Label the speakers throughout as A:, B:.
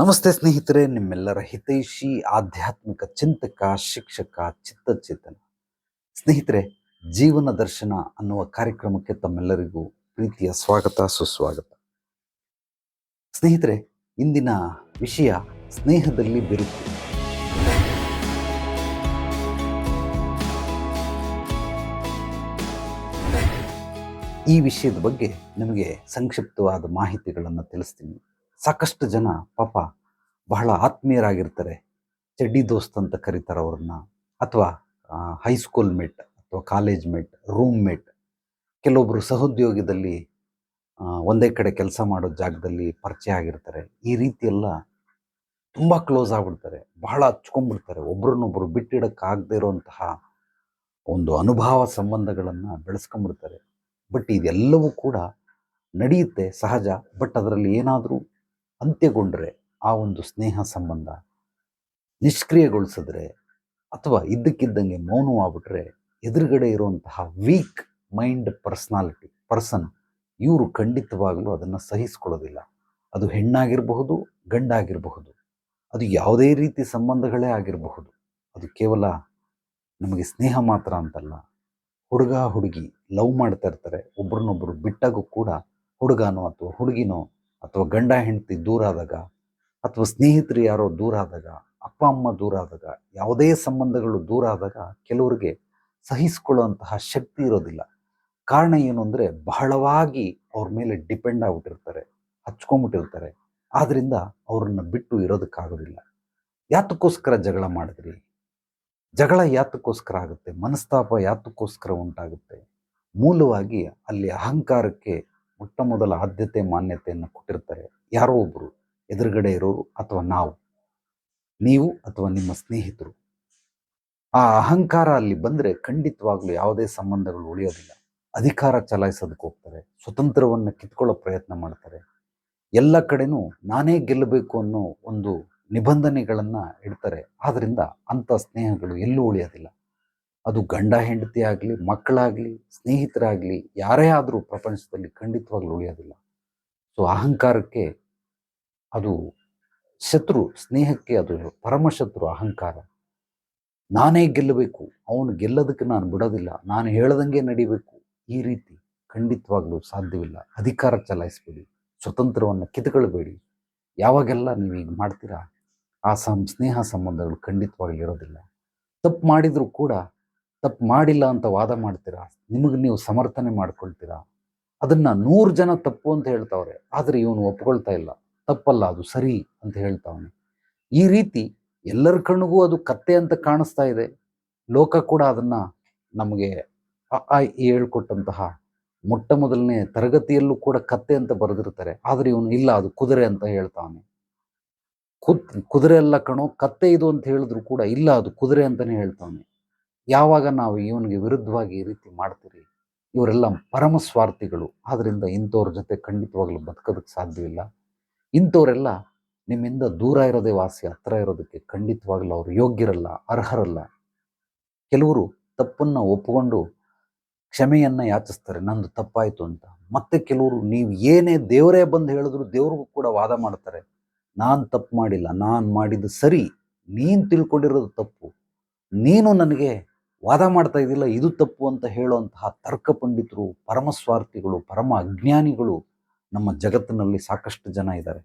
A: ನಮಸ್ತೆ ಸ್ನೇಹಿತರೆ, ನಿಮ್ಮೆಲ್ಲರ ಹಿತೈಷಿ, ಆಧ್ಯಾತ್ಮಿಕ ಚಿಂತಕ, ಶಿಕ್ಷಕ, ಚಿತ್ತಚೇತನ. ಸ್ನೇಹಿತರೆ, ಜೀವನ ದರ್ಶನ ಅನ್ನುವ ಕಾರ್ಯಕ್ರಮಕ್ಕೆ ತಮ್ಮೆಲ್ಲರಿಗೂ ಪ್ರೀತಿಯ ಸ್ವಾಗತ, ಸುಸ್ವಾಗತ. ಸ್ನೇಹಿತರೆ, ಇಂದಿನ ವಿಷಯ ಸ್ನೇಹದಲ್ಲಿ ಬಿರುಕು. ಈ ವಿಷಯದ ಬಗ್ಗೆ ನಿಮಗೆ ಸಂಕ್ಷಿಪ್ತವಾದ ಮಾಹಿತಿಗಳನ್ನು ತಿಳಿಸ್ತೀನಿ. ಸಾಕಷ್ಟು ಜನ ಪಾಪ ಬಹಳ ಆತ್ಮೀಯರಾಗಿರ್ತಾರೆ. ಚಡ್ಡಿ ದೋಸ್ತ್ ಅಂತ ಕರೀತಾರೆ ಅವ್ರನ್ನ. ಅಥವಾ ಹೈಸ್ಕೂಲ್ ಮೇಟ್ ಅಥವಾ ಕಾಲೇಜ್ ಮೇಟ್ ರೂಮ್ ಮೇಟ್ ಕೆಲವೊಬ್ಬರು ಸಹೋದ್ಯೋಗದಲ್ಲಿ ಒಂದೇ ಕಡೆ ಕೆಲಸ ಮಾಡೋ ಜಾಗದಲ್ಲಿ ಪರಿಚಯ ಆಗಿರ್ತಾರೆ. ಈ ರೀತಿ ಎಲ್ಲ ತುಂಬ ಕ್ಲೋಸ್ ಆಗ್ಬಿಡ್ತಾರೆ. ಬಹಳ ಹಚ್ಕೊಂಡ್ಬಿಡ್ತಾರೆ. ಒಬ್ರನ್ನೊಬ್ರು ಬಿಟ್ಟಿಡೋಕ್ಕಾಗದೇ ಇರುವಂತಹ ಒಂದು ಅನುಭವ ಸಂಬಂಧಗಳನ್ನು ಬೆಳೆಸ್ಕೊಂಡ್ಬಿಡ್ತಾರೆ. ಬಟ್ ಇದೆಲ್ಲವೂ ಕೂಡ ನಡೆಯುತ್ತೆ ಸಹಜ. ಬಟ್ ಅದರಲ್ಲಿ ಏನಾದರೂ ಅಂತ್ಯಗೊಂಡ್ರೆ ಆ ಒಂದು ಸ್ನೇಹ ಸಂಬಂಧ ನಿಷ್ಕ್ರಿಯಗೊಳಿಸಿದ್ರೆ ಅಥವಾ ಇದ್ದಕ್ಕಿದ್ದಂಗೆ ಮೌನವಾಗ್ಬಿಟ್ರೆ ಎದುರುಗಡೆ ಇರುವಂತಹ ವೀಕ್ ಮೈಂಡ್ ಪರ್ಸ್ನಾಲಿಟಿ ಪರ್ಸನ್ ಇವರು ಖಂಡಿತವಾಗಲೂ ಅದನ್ನು ಸಹಿಸ್ಕೊಳ್ಳೋದಿಲ್ಲ. ಅದು ಹೆಣ್ಣಾಗಿರಬಹುದು, ಗಂಡಾಗಿರಬಹುದು. ಅದು ಯಾವುದೇ ರೀತಿ ಸಂಬಂಧಗಳೇ ಆಗಿರಬಹುದು. ಅದು ಕೇವಲ ನಮಗೆ ಸ್ನೇಹ ಮಾತ್ರ ಅಂತಲ್ಲ. ಹುಡುಗ, ಹುಡುಗಿ ಲವ್ ಮಾಡ್ತಾ ಇರ್ತಾರೆ. ಒಬ್ರನ್ನೊಬ್ರು ಬಿಟ್ಟಾಗೂ ಕೂಡ ಹುಡುಗನೋ ಅಥವಾ ಹುಡುಗಿನೋ ಅಥವಾ ಗಂಡ, ಹೆಂಡತಿ ದೂರ ಆದಾಗ ಅಥವಾ ಸ್ನೇಹಿತರು ಯಾರೋ ದೂರ ಆದಾಗ, ಅಪ್ಪ, ಅಮ್ಮ ದೂರ ಆದಾಗ, ಯಾವುದೇ ಸಂಬಂಧಗಳು ದೂರ ಆದಾಗ ಕೆಲವರಿಗೆ ಸಹಿಸಿಕೊಳ್ಳುವಂತಹ ಶಕ್ತಿ ಇರೋದಿಲ್ಲ. ಕಾರಣ ಏನು ಅಂದರೆ ಬಹಳವಾಗಿ ಅವ್ರ ಮೇಲೆ ಡಿಪೆಂಡ್ ಆಗ್ಬಿಟ್ಟಿರ್ತಾರೆ ಹಚ್ಕೊಂಬಿಟ್ಟಿರ್ತಾರೆ ಆದ್ದರಿಂದ ಅವ್ರನ್ನ ಬಿಟ್ಟು ಇರೋದಕ್ಕಾಗೋದಿಲ್ಲ. ಯಾತಕ್ಕೋಸ್ಕರ ಜಗಳ ಮಾಡಿದ್ರಿ? ಜಗಳ ಯಾತಕ್ಕೋಸ್ಕರ ಆಗುತ್ತೆ? ಮನಸ್ತಾಪ ಯಾತಕ್ಕೋಸ್ಕರ ಉಂಟಾಗುತ್ತೆ? ಮೂಲವಾಗಿ ಅಲ್ಲಿ ಅಹಂಕಾರಕ್ಕೆ ಮೊಟ್ಟ ಮೊದಲ ಆದ್ಯತೆ, ಮಾನ್ಯತೆಯನ್ನು ಕೊಟ್ಟಿರ್ತಾರೆ ಯಾರೋ ಒಬ್ಬರು ಎದುರುಗಡೆ ಇರೋರು ಅಥವಾ ನಾವು? ನೀವು ಅಥವಾ ನಿಮ್ಮ ಸ್ನೇಹಿತರು? ಆ ಅಹಂಕಾರ ಅಲ್ಲಿ ಬಂದರೆ ಖಂಡಿತವಾಗ್ಲೂ ಯಾವುದೇ ಸಂಬಂಧಗಳು ಉಳಿಯೋದಿಲ್ಲ. ಅಧಿಕಾರ ಚಲಾಯಿಸೋದಕ್ಕೆ ಹೋಗ್ತಾರೆ. ಸ್ವತಂತ್ರವನ್ನು ಕಿತ್ಕೊಳ್ಳೋ ಪ್ರಯತ್ನ ಮಾಡ್ತಾರೆ. ಎಲ್ಲ ಕಡೆನೂ ನಾನೇ ಗೆಲ್ಲಬೇಕು ಅನ್ನೋ ಒಂದು ನಿಬಂಧನೆಗಳನ್ನು ಇಡ್ತಾರೆ. ಆದ್ದರಿಂದ ಅಂಥ ಸ್ನೇಹಗಳು ಎಲ್ಲೂ ಉಳಿಯೋದಿಲ್ಲ. ಅದು ಗಂಡ, ಹೆಂಡತಿ ಆಗಲಿ, ಮಕ್ಕಳಾಗಲಿ, ಸ್ನೇಹಿತರಾಗಲಿ, ಯಾರೇ ಆದರೂ ಪ್ರಪಂಚದಲ್ಲಿ ಖಂಡಿತವಾಗ್ಲೂ ಉಳಿಯೋದಿಲ್ಲ. ಸೊ ಅಹಂಕಾರಕ್ಕೆ ಅದು ಶತ್ರು, ಸ್ನೇಹಕ್ಕೆ ಅದು ಪರಮಶತ್ರು, ಅಹಂಕಾರ. ನಾನೇ ಗೆಲ್ಲಬೇಕು, ಅವನು ಗೆಲ್ಲೋದಕ್ಕೆ ನಾನು ಬಿಡೋದಿಲ್ಲ, ನಾನು ಹೇಳ್ದಂಗೆ ನಡಿಬೇಕು. ಈ ರೀತಿ ಖಂಡಿತವಾಗ್ಲೂ ಸಾಧ್ಯವಿಲ್ಲ. ಅಧಿಕಾರ ಚಲಾಯಿಸಬೇಡಿ, ಸ್ವತಂತ್ರವನ್ನು ಕಿತ್ಕೊಳ್ಬೇಡಿ ಯಾವಾಗೆಲ್ಲ ನೀವು ಈಗ ಮಾಡ್ತೀರಾ, ಆ ಸಂ, ಸ್ನೇಹ ಸಂಬಂಧಗಳು ಖಂಡಿತವಾಗ್ಲೂ ಇರೋದಿಲ್ಲ. ತಪ್ಪು ಮಾಡಿದರೂ ಕೂಡ, ತಪ್ಪು ಮಾಡಿಲ್ಲ ಅಂತ ವಾದ ಮಾಡ್ತೀರಾ, ನಿಮಗೆ ನೀವು ಸಮರ್ಥನೆ ಮಾಡ್ಕೊಳ್ತೀರಾ, ಅದನ್ನ ನೂರು ಜನ ತಪ್ಪು ಅಂತ ಹೇಳ್ತಾವ್ರೆ, ಆದರೆ ಇವನು ಒಪ್ಕೊಳ್ತಾ ಇಲ್ಲ. ತಪ್ಪಲ್ಲ, ಅದು ಸರಿ ಅಂತ ಹೇಳ್ತಾವನೆ. ಈ ರೀತಿ ಎಲ್ಲರ ಕಣ್ಣಿಗೂ ಅದು ಕತ್ತೆ ಅಂತ ಕಾಣಿಸ್ತಾ ಇದೆ. ಲೋಕ ಕೂಡ ಅದನ್ನ ನಮಗೆ ಹೇಳ್ಕೊಟ್ಟಂತಹ ಮೊಟ್ಟ ಮೊದಲನೇ ತರಗತಿಯಲ್ಲೂ ಕೂಡ ಕತ್ತೆ ಅಂತ ಬರೆದಿರ್ತಾರೆ. ಆದರೆ ಇವನು ಇಲ್ಲ, ಅದು ಕುದುರೆ ಅಂತ ಹೇಳ್ತಾವನೆ. ಕುತ್, ಕುದುರೆ ಎಲ್ಲ ಕಣೋ, ಕತ್ತೆ ಇದು ಅಂತ ಹೇಳಿದ್ರು ಕೂಡ ಇಲ್ಲ, ಅದು ಕುದುರೆ ಅಂತಲೇ ಹೇಳ್ತಾವನೆ. ಯಾವಾಗ ನಾವು ಇವನಿಗೆ ವಿರುದ್ಧವಾಗಿ ಈ ರೀತಿ ಮಾಡ್ತೀರಿ? ಇವರೆಲ್ಲ ಪರಮ ಸ್ವಾರ್ಥಿಗಳು. ಆದ್ದರಿಂದ ಇಂಥವ್ರ ಜೊತೆ ಖಂಡಿತವಾಗ್ಲೂ ಬದುಕೋದಕ್ಕೆ ಸಾಧ್ಯವಿಲ್ಲ. ಇಂಥವರೆಲ್ಲ ನಿಮ್ಮಿಂದ ದೂರ ಇರೋದೇ ವಾಸಿ, ಹತ್ರ ಇರೋದಕ್ಕೆ ಖಂಡಿತವಾಗ್ಲೂ ಅವರು ಯೋಗ್ಯರಲ್ಲ, ಅರ್ಹರಲ್ಲ. ಕೆಲವರು ತಪ್ಪನ್ನ ಒಪ್ಪಿಕೊಂಡು ಕ್ಷಮೆಯನ್ನ ಯಾಚಿಸ್ತಾರೆ, ನಂದು ತಪ್ಪಾಯಿತು ಅಂತ. ಮತ್ತೆ ಕೆಲವರು ನೀವು ಏನೇ ದೇವರೇ ಬಂದು ಹೇಳಿದ್ರು ದೇವ್ರಿಗೂ ಕೂಡ ವಾದ ಮಾಡ್ತಾರೆ, ನಾನು ತಪ್ಪು ಮಾಡಿಲ್ಲ, ನಾನು ಮಾಡಿದ್ದು ಸರಿ, ನೀನು ತಿಳ್ಕೊಂಡಿರೋದು ತಪ್ಪು, ನೀನು ನನಗೆ ವಾದ ಮಾಡ್ತಾ ಇದ್ದಿಲ್ಲ, ಇದು ತಪ್ಪು ಅಂತ ಹೇಳುವಂತಹ ತರ್ಕ ಪಂಡಿತರು ಪರಮಸ್ವಾರ್ಥಿಗಳು ಪರಮ ಅಜ್ಞಾನಿಗಳು ನಮ್ಮ ಜಗತ್ತಿನಲ್ಲಿ ಸಾಕಷ್ಟು ಜನ ಇದ್ದಾರೆ.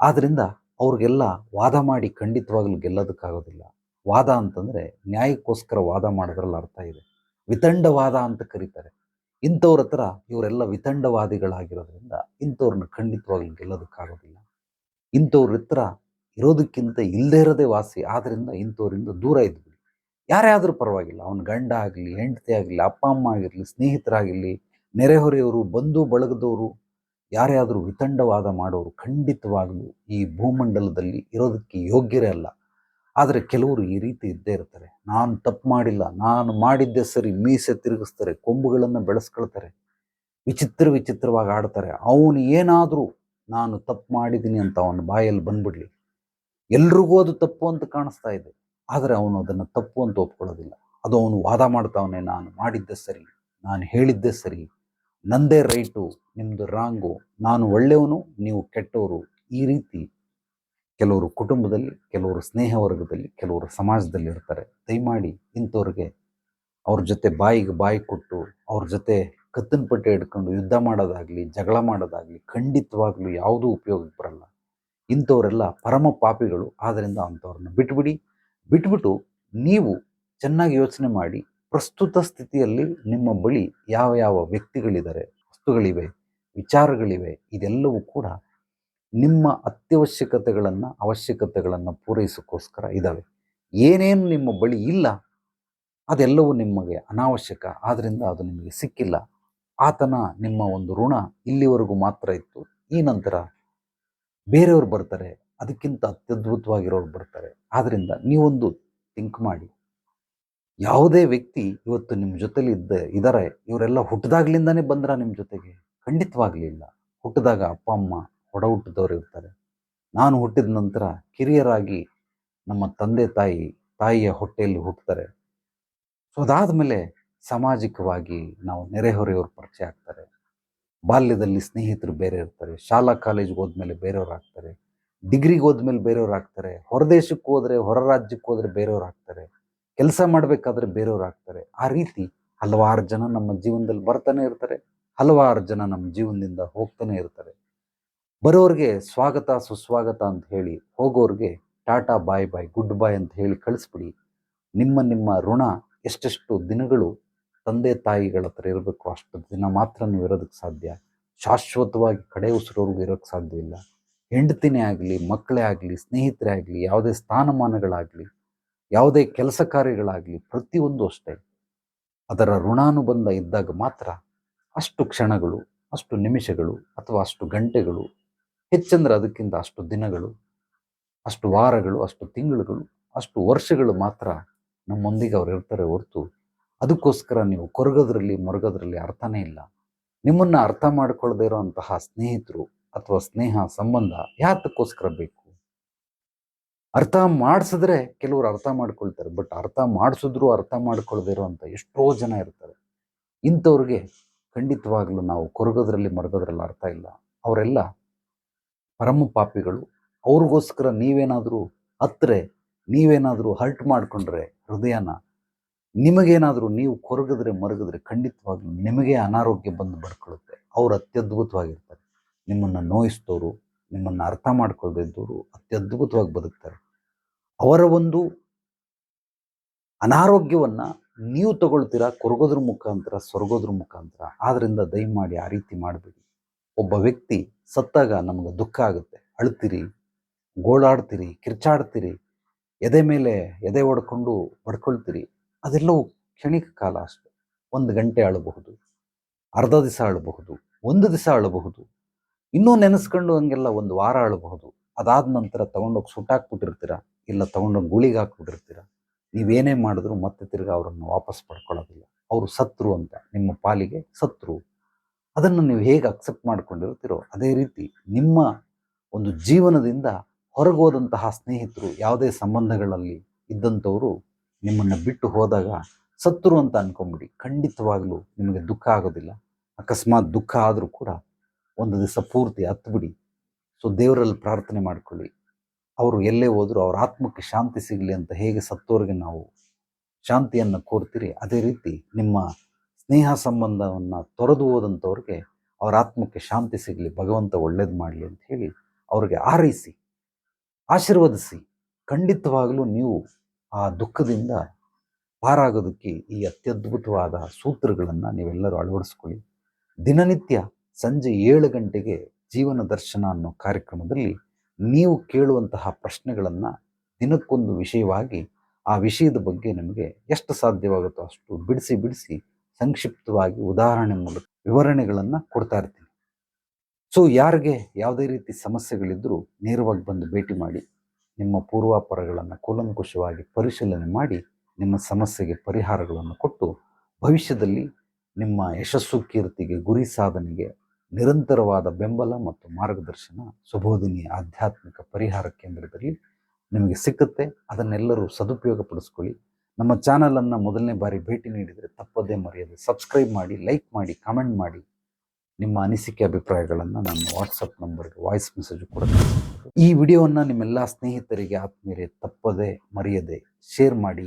A: ಆದ್ದರಿಂದ ಅವ್ರಿಗೆಲ್ಲ ವಾದ ಮಾಡಿ ಖಂಡಿತವಾಗ್ಲೂ ಗೆಲ್ಲೋದಕ್ಕಾಗೋದಿಲ್ಲ. ವಾದ ಅಂತಂದರೆ ನ್ಯಾಯಕ್ಕೋಸ್ಕರ ವಾದ ಮಾಡೋದ್ರಲ್ಲಿ ಅರ್ಥ ಇದೆ. ವಿತಂಡವಾದ ಅಂತ ಕರೀತಾರೆ. ಇಂಥವ್ರ ಹತ್ರ ಇವರೆಲ್ಲ ವಿತಂಡವಾದಿಗಳಾಗಿರೋದ್ರಿಂದ ಇಂಥವ್ರನ್ನ ಖಂಡಿತವಾಗ್ಲೂ ಗೆಲ್ಲೋದಕ್ಕಾಗೋದಿಲ್ಲ. ಇಂಥವ್ರ ಹತ್ರ ಇರೋದಕ್ಕಿಂತ ಇಲ್ಲದೇ ಇರೋದೇ ವಾಸಿ. ಆದ್ದರಿಂದ ಇಂಥವ್ರಿಂದ ದೂರ ಇದ್ಬಿಡಿ. ಯಾರೇ ಆದರೂ ಪರವಾಗಿಲ್ಲ. ಅವನ ಗಂಡ ಆಗಲಿ, ಹೆಂಡತಿ ಆಗಲಿ, ಅಪ್ಪ, ಅಮ್ಮ ಆಗಿರಲಿ, ಸ್ನೇಹಿತರಾಗಿರಲಿ, ನೆರೆಹೊರೆಯವರು, ಬಂಧು, ಬಳಗದವರು ಯಾರೇ ಆದರೂ ವಿತಂಡವಾದ ಮಾಡೋರು ಖಂಡಿತವಾಗಲೂ ಈ ಭೂಮಂಡಲದಲ್ಲಿ ಇರೋದಕ್ಕೆ ಯೋಗ್ಯರೇ ಅಲ್ಲ. ಆದರೆ ಕೆಲವರು ಈ ರೀತಿ ಇದ್ದೇ ಇರ್ತಾರೆ. ನಾನು ತಪ್ಪು ಮಾಡಿಲ್ಲ, ನಾನು ಮಾಡಿದ್ದೆ ಸರಿ, ಮೀಸೆ ತಿರುಗಿಸ್ತಾರೆ, ಕೊಂಬುಗಳನ್ನು ಬೆಳೆಸ್ಕೊಳ್ತಾರೆ, ವಿಚಿತ್ರ ವಿಚಿತ್ರವಾಗಿ ಆಡ್ತಾರೆ. ಅವನು ಏನಾದರೂ ನಾನು ತಪ್ಪು ಮಾಡಿದ್ದೀನಿ ಅಂತ ಅವನ ಬಾಯಲ್ಲಿ ಬಂದ್ಬಿಡಲಿ. ಎಲ್ರಿಗೂ ಅದು ತಪ್ಪು ಅಂತ ಕಾಣಿಸ್ತಾ ಇದೆ. ಆದರೆ ಅವನು ಅದನ್ನು ತಪ್ಪು ಅಂತ ಒಪ್ಕೊಳ್ಳೋದಿಲ್ಲ. ಅದು ಅವನು ವಾದ ಮಾಡ್ತಾವನೆ, ನಾನು ಮಾಡಿದ್ದೆ ಸರಿ, ನಾನು ಹೇಳಿದ್ದೆ ಸರಿ ನಂದೇ ರೈಟು ನಿಮ್ಮದು ರಾಂಗು, ನಾನು ಒಳ್ಳೆಯವನು, ನೀವು ಕೆಟ್ಟವರು. ಈ ರೀತಿ ಕೆಲವರು ಕುಟುಂಬದಲ್ಲಿ, ಕೆಲವರು ಸ್ನೇಹ ವರ್ಗದಲ್ಲಿ, ಕೆಲವರು ಸಮಾಜದಲ್ಲಿ ಇರ್ತಾರೆ. ದಯಮಾಡಿ ಇಂಥವ್ರಿಗೆ ಅವ್ರ ಜೊತೆ ಬಾಯಿಗೆ ಬಾಯಿ ಕೊಟ್ಟು, ಅವ್ರ ಜೊತೆ ಕತ್ತಿನ ಪಟ್ಟೆ ಹಿಡ್ಕೊಂಡು ಯುದ್ಧ ಮಾಡೋದಾಗಲಿ, ಜಗಳ ಮಾಡೋದಾಗಲಿ, ಖಂಡಿತವಾಗ್ಲೂ ಯಾವುದೂ ಉಪಯೋಗಕ್ಕೆ ಬರಲ್ಲ. ಇಂಥವರೆಲ್ಲ ಪರಮ ಪಾಪಿಗಳು. ಆದ್ದರಿಂದ ಅಂಥವ್ರನ್ನ ಬಿಟ್ಬಿಡಿ. ಬಿಟ್ಬಿಟ್ಟು ನೀವು ಚೆನ್ನಾಗಿ ಯೋಚನೆ ಮಾಡಿ ಪ್ರಸ್ತುತ ಸ್ಥಿತಿಯಲ್ಲಿ ನಿಮ್ಮ ಬಳಿ ಯಾವ ಯಾವ ವ್ಯಕ್ತಿಗಳಿದ್ದಾರೆ ವಸ್ತುಗಳಿವೆ, ವಿಚಾರಗಳಿವೆ, ಇದೆಲ್ಲವೂ ಕೂಡ ನಿಮ್ಮ ಅತ್ಯವಶ್ಯಕತೆಗಳನ್ನು, ಅವಶ್ಯಕತೆಗಳನ್ನು ಪೂರೈಸೋಕ್ಕೋಸ್ಕರ ಇದ್ದಾವೆ ಏನೇನು ನಿಮ್ಮ ಬಳಿ ಇಲ್ಲ, ಅದೆಲ್ಲವೂ ನಿಮಗೆ ಅನಾವಶ್ಯಕ. ಆದ್ದರಿಂದ ಅದು ನಿಮಗೆ ಸಿಕ್ಕಿಲ್ಲ. ಆತನ ನಿಮ್ಮ ಒಂದು ಋಣ ಇಲ್ಲಿವರೆಗೂ ಮಾತ್ರ ಇತ್ತು. ಈ ನಂತರ ಬೇರೆಯವರು ಬರ್ತಾರೆ. ಅದಕ್ಕಿಂತ ಅತ್ಯದ್ಭುತವಾಗಿರೋರು ಬರ್ತಾರೆ. ಆದ್ದರಿಂದ ನೀವೊಂದು ಥಿಂಕ್ ಮಾಡಿ. ಯಾವುದೇ ವ್ಯಕ್ತಿ ಇವತ್ತು ನಿಮ್ಮ ಜೊತೆಲಿ ಇದ್ದ ಇದ್ದಾರೆ ಇವರೆಲ್ಲ ಹುಟ್ಟಿದಾಗ್ಲಿಂದಾನೇ ಬಂದ್ರ ನಿಮ್ಮ ಜೊತೆಗೆ. ಖಂಡಿತವಾಗ್ಲಿಲ್ಲ. ಹುಟ್ಟಿದಾಗ ಅಪ್ಪ, ಅಮ್ಮ ಹೊಡ ಹುಟ್ಟಿದವರು ಇರ್ತಾರೆ. ನಾನು ಹುಟ್ಟಿದ ನಂತರ ಕಿರಿಯರಾಗಿ ನಮ್ಮ ತಂದೆ, ತಾಯಿ, ತಾಯಿಯ ಹೊಟ್ಟೆಯಲ್ಲಿ ಹುಟ್ಟುತ್ತಾರೆ ಸೊ ಅದಾದಮೇಲೆ ಸಾಮಾಜಿಕವಾಗಿ ನಾವು ನೆರೆಹೊರೆಯವರು ಪರಿಚಯ ಆಗ್ತಾರೆ. ಬಾಲ್ಯದಲ್ಲಿ ಸ್ನೇಹಿತರು ಬೇರೆ ಇರ್ತಾರೆ. ಶಾಲಾ, ಕಾಲೇಜ್ಗೆ ಹೋದ್ಮೇಲೆ ಬೇರೆಯವ್ರು ಆಗ್ತಾರೆ. ಡಿಗ್ರಿಗೆ ಹೋದ್ಮೇಲೆ ಬೇರೆಯವ್ರು ಆಗ್ತಾರೆ. ಹೊರದೇಶಕ್ಕೆ ಹೋದ್ರೆ, ಹೊರ ರಾಜ್ಯಕ್ಕೆ ಹೋದ್ರೆ ಬೇರೆಯವ್ರು ಆಗ್ತಾರೆ. ಕೆಲಸ ಮಾಡಬೇಕಾದ್ರೆ ಬೇರೆಯವ್ರು ಆಗ್ತಾರೆ. ಆ ರೀತಿ ಹಲವಾರು ಜನ ನಮ್ಮ ಜೀವನದಲ್ಲಿ ಬರ್ತಾನೆ ಇರ್ತಾರೆ. ಹಲವಾರು ಜನ ನಮ್ಮ ಜೀವನದಿಂದ ಹೋಗ್ತಾನೆ ಇರ್ತಾರೆ. ಬರೋರಿಗೆ ಸ್ವಾಗತ, ಸುಸ್ವಾಗತ ಅಂತ ಹೇಳಿ ಹೋಗೋರಿಗೆ ಟಾಟಾ ಬಾಯ್ ಬಾಯ್, ಗುಡ್ ಬಾಯ್ ಅಂತ ಹೇಳಿ ಕಳಿಸ್ಬಿಡಿ. ನಿಮ್ಮ ನಿಮ್ಮ ಋಣ ಎಷ್ಟೆಷ್ಟು ದಿನಗಳು ತಂದೆ ತಾಯಿಗಳ ಹತ್ರ ಇರಬೇಕು, ಅಷ್ಟು ದಿನ ಮಾತ್ರ ನೀವು ಇರೋದಕ್ಕೆ ಸಾಧ್ಯ. ಶಾಶ್ವತವಾಗಿ ಕಡೆ ಉಸಿರೋರ್ಗೂ ಇರೋಕ್ಕೆ ಸಾಧ್ಯ ಇಲ್ಲ ಹೆಂಡತಿನೇ ಆಗಲಿ, ಮಕ್ಕಳೇ ಆಗಲಿ, ಸ್ನೇಹಿತರೇ ಆಗಲಿ, ಯಾವುದೇ ಸ್ಥಾನಮಾನಗಳಾಗಲಿ ಯಾವುದೇ ಕೆಲಸ ಕಾರ್ಯಗಳಾಗಲಿ ಪ್ರತಿಯೊಂದು ಅಷ್ಟೇ. ಅದರ ಋಣಾನುಬಂಧ ಇದ್ದಾಗ ಮಾತ್ರ ಅಷ್ಟು ಕ್ಷಣಗಳು, ಅಷ್ಟು ನಿಮಿಷಗಳು ಅಥವಾ ಅಷ್ಟು ಗಂಟೆಗಳು, ಹೆಚ್ಚಂದ್ರೆ ಅದಕ್ಕಿಂತ ಅಷ್ಟು ದಿನಗಳು, ಅಷ್ಟು ವಾರಗಳು, ಅಷ್ಟು ತಿಂಗಳುಗಳು, ಅಷ್ಟು ವರ್ಷಗಳು ಮಾತ್ರ ನಮ್ಮೊಂದಿಗೆ ಅವ್ರು ಇರ್ತಾರೆ ಹೊರತು ಅದಕ್ಕೋಸ್ಕರ ನೀವು ಕೊರಗೋದ್ರಲ್ಲಿ, ಮೊರಗೋದ್ರಲ್ಲಿ ಅರ್ಥನೇ ಇಲ್ಲ. ನಿಮ್ಮನ್ನು ಅರ್ಥ ಮಾಡ್ಕೊಳ್ಳದೇ ಇರೋಂತಹ ಸ್ನೇಹಿತರು ಅಥವಾ ಸ್ನೇಹ, ಸಂಬಂಧ ಯಾತಕ್ಕೋಸ್ಕರ ಬೇಕು? ಅರ್ಥ ಮಾಡಿಸಿದ್ರೆ ಕೆಲವರು ಅರ್ಥ ಮಾಡ್ಕೊಳ್ತಾರೆ ಬಟ್ ಅರ್ಥ ಮಾಡಿಸಿದ್ರು ಅರ್ಥ ಮಾಡ್ಕೊಳ್ಳದೇ ಅಂತ ಎಷ್ಟೋ ಜನ ಇರ್ತಾರೆ. ಇಂಥವ್ರಿಗೆ ಖಂಡಿತವಾಗ್ಲೂ ನಾವು ಕೊರಗೋದ್ರಲ್ಲಿ ಮರಗೋದ್ರಲ್ಲಿ ಅರ್ಥ ಇಲ್ಲ. ಅವರೆಲ್ಲ ಪರಮ ಪಾಪಿಗಳು ಅವ್ರಿಗೋಸ್ಕರ ನೀವೇನಾದರೂ ಹತ್ತರೆ, ನೀವೇನಾದರೂ ಹರ್ಟ್ ಮಾಡಿಕೊಂಡ್ರೆ ಹೃದಯನ, ನಿಮಗೇನಾದರೂ ನೀವು ಕೊರಗಿದ್ರೆ ಮರಗಿದ್ರೆ ಖಂಡಿತವಾಗ್ಲೂ ನಿಮಗೆ ಅನಾರೋಗ್ಯ ಬಂದು ಬಡ್ಕೊಳ್ಳುತ್ತೆ ಅವ್ರು ಅತ್ಯದ್ಭುತವಾಗಿರ್ತಾರೆ. ನಿಮ್ಮನ್ನು ನೋಯಿಸಿದವರು ನಿಮ್ಮನ್ನು ಅರ್ಥ ಮಾಡ್ಕೊಳ್ದಿದ್ದವರು ಅತ್ಯದ್ಭುತವಾಗಿ ಬದುಕ್ತಾರೆ. ಅವರ ಒಂದು ಅನಾರೋಗ್ಯವನ್ನು ನೀವು ತಗೊಳ್ತೀರಾ? ಕೊರಗೋದ್ರ ಮುಖಾಂತರ ಸೊರಗೋದ್ರ ಮುಖಾಂತರ. ಆದ್ರಿಂದ ದಯಮಾಡಿ ಆ ರೀತಿ ಮಾಡಬೇಡಿ. ಒಬ್ಬ ವ್ಯಕ್ತಿ ಸತ್ತಾಗ ನಮಗೆ ದುಃಖ ಆಗುತ್ತೆ. ಅಳ್ತೀರಿ, ಗೋಳಾಡ್ತೀರಿ, ಕಿರ್ಚಾಡ್ತೀರಿ, ಎದೆ ಮೇಲೆ ಎದೆ ಒಡ್ಕೊಂಡು ಹೊಡ್ಕೊಳ್ತೀರಿ ಅದೆಲ್ಲವೂ ಕ್ಷಣಿಕ ಕಾಲ ಅಷ್ಟೆ. ಒಂದು ಗಂಟೆ ಅಳಬಹುದು, ಅರ್ಧ ದಿವಸ ಅಳಬಹುದು, ಒಂದು ದಿವಸ ಅಳಬಹುದು, ಇನ್ನೂ ನೆನೆಸ್ಕೊಂಡು ಹಂಗೆಲ್ಲ ಒಂದು ವಾರ ಅಳಬಹುದು. ಅದಾದ ನಂತರ ತಗೊಂಡೋಗಿ ಸುಟ್ಟಾಕ್ಬಿಟ್ಟಿರ್ತೀರ ಇಲ್ಲ ತೊಗೊಂಡು ಗುಳಿಗೆ ಹಾಕ್ಬಿಟ್ಟಿರ್ತೀರ ನೀವೇನೇ ಮಾಡಿದ್ರು ಮತ್ತೆ ತಿರ್ಗಿ ಅವರನ್ನು ವಾಪಸ್ ಪಡ್ಕೊಳ್ಳೋದಿಲ್ಲ. ಅವರು ಸತ್ರು ಅಂತ, ನಿಮ್ಮ ಪಾಲಿಗೆ ಸತ್ರು. ಅದನ್ನು ನೀವು ಹೇಗೆ ಅಕ್ಸೆಪ್ಟ್ ಮಾಡ್ಕೊಂಡಿರ್ತೀರೋ ಅದೇ ರೀತಿ ನಿಮ್ಮ ಒಂದು ಜೀವನದಿಂದ ಹೊರಗೋದಂತಹ ಸ್ನೇಹಿತರು ಯಾವುದೇ ಸಂಬಂಧಗಳಲ್ಲಿ ಇದ್ದಂಥವರು ನಿಮ್ಮನ್ನು ಬಿಟ್ಟು ಹೋದಾಗ ಸತ್ರು ಅಂತ ಅನ್ಕೊಂಬಿಡಿ. ಖಂಡಿತವಾಗಲೂ ನಿಮಗೆ ದುಃಖ ಆಗೋದಿಲ್ಲ. ಅಕಸ್ಮಾತ್ ದುಃಖ ಆದರೂ ಕೂಡ ಒಂದು ದಿವಸ ಪೂರ್ತಿ ಹತ್ಬಿಡಿ. ಸೊ ದೇವರಲ್ಲಿ ಪ್ರಾರ್ಥನೆ ಮಾಡ್ಕೊಳ್ಳಿ. ಅವರು ಎಲ್ಲೇ ಹೋದರೂ ಅವ್ರ ಆತ್ಮಕ್ಕೆ ಶಾಂತಿ ಸಿಗಲಿ ಅಂತ ಹೇಗೆ ಸತ್ತೋರಿಗೆ ನಾವು ಶಾಂತಿಯನ್ನು ಕೋರ್ತೀರಿ, ಅದೇ ರೀತಿ ನಿಮ್ಮ ಸ್ನೇಹ ಸಂಬಂಧವನ್ನು ತೊರೆದು ಹೋದಂಥವ್ರಿಗೆ ಅವರ ಆತ್ಮಕ್ಕೆ ಶಾಂತಿ ಸಿಗಲಿ, ಭಗವಂತ ಒಳ್ಳೇದು ಮಾಡಲಿ ಅಂತ ಹೇಳಿ ಅವ್ರಿಗೆ ಆರೈಸಿ ಆಶೀರ್ವದಿಸಿ, ಖಂಡಿತವಾಗಲೂ ನೀವು ಆ ದುಃಖದಿಂದ ಪಾರಾಗೋದಕ್ಕೆ ಈ ಅತ್ಯದ್ಭುತವಾದ ಸೂತ್ರಗಳನ್ನು ನೀವೆಲ್ಲರೂ ಅಳವಡಿಸ್ಕೊಳ್ಳಿ. ದಿನನಿತ್ಯ ಸಂಜೆ ಏಳು ಗಂಟೆಗೆ ಜೀವನ ದರ್ಶನ ಅನ್ನೋ ಕಾರ್ಯಕ್ರಮದಲ್ಲಿ ನೀವು ಕೇಳುವಂತಹ ಪ್ರಶ್ನೆಗಳನ್ನು ದಿನಕ್ಕೊಂದು ವಿಷಯವಾಗಿ ಆ ವಿಷಯದ ಬಗ್ಗೆ ನಮಗೆ ಎಷ್ಟು ಸಾಧ್ಯವಾಗುತ್ತೋ ಅಷ್ಟು ಬಿಡಿಸಿ ಬಿಡಿಸಿ ಸಂಕ್ಷಿಪ್ತವಾಗಿ ಉದಾಹರಣೆ ಮೂಲಕ ವಿವರಣೆಗಳನ್ನು ಕೊಡ್ತಾ ಇರ್ತೀನಿ. ಸೊ ಯಾರಿಗೆ ಯಾವುದೇ ರೀತಿ ಸಮಸ್ಯೆಗಳಿದ್ದರೂ ನೇರವಾಗಿ ಬಂದು ಭೇಟಿ ಮಾಡಿ, ನಿಮ್ಮ ಪೂರ್ವಾಪರಗಳನ್ನು ಕೂಲಂಕುಷವಾಗಿ ಪರಿಶೀಲನೆ ಮಾಡಿ, ನಿಮ್ಮ ಸಮಸ್ಯೆಗೆ ಪರಿಹಾರಗಳನ್ನು ಕೊಟ್ಟು ಭವಿಷ್ಯದಲ್ಲಿ ನಿಮ್ಮ ಯಶಸ್ಸು, ಕೀರ್ತಿಗೆ, ಗುರಿ ಸಾಧನೆಗೆ ನಿರಂತರವಾದ ಬೆಂಬಲ ಮತ್ತು ಮಾರ್ಗದರ್ಶನ ಸುಬೋಧಿನಿ ಆಧ್ಯಾತ್ಮಿಕ ಪರಿಹಾರ ಕೇಂದ್ರದಲ್ಲಿ ನಿಮಗೆ ಸಿಕ್ಕುತ್ತೆ. ಅದನ್ನೆಲ್ಲರೂ ಸದುಪಯೋಗ ಪಡಿಸ್ಕೊಳ್ಳಿ ನಮ್ಮ ಚಾನಲನ್ನು ಮೊದಲನೇ ಬಾರಿ ಭೇಟಿ ನೀಡಿದರೆ ತಪ್ಪದೇ ಮರೆಯದೆ ಸಬ್ಸ್ಕ್ರೈಬ್ ಮಾಡಿ, ಲೈಕ್ ಮಾಡಿ, ಕಾಮೆಂಟ್ ಮಾಡಿ. ನಿಮ್ಮ ಅನಿಸಿಕೆ ಅಭಿಪ್ರಾಯಗಳನ್ನು ನಾನು ವಾಟ್ಸಪ್ ನಂಬರ್ಗೆ ವಾಯ್ಸ್ ಮೆಸೇಜ್ ಕೂಡ ಈ ವಿಡಿಯೋವನ್ನು ನಿಮ್ಮೆಲ್ಲ ಸ್ನೇಹಿತರಿಗೆ ಆತ್ಮೀಯರೇ ತಪ್ಪದೇ ಮರೆಯದೆ ಶೇರ್ ಮಾಡಿ.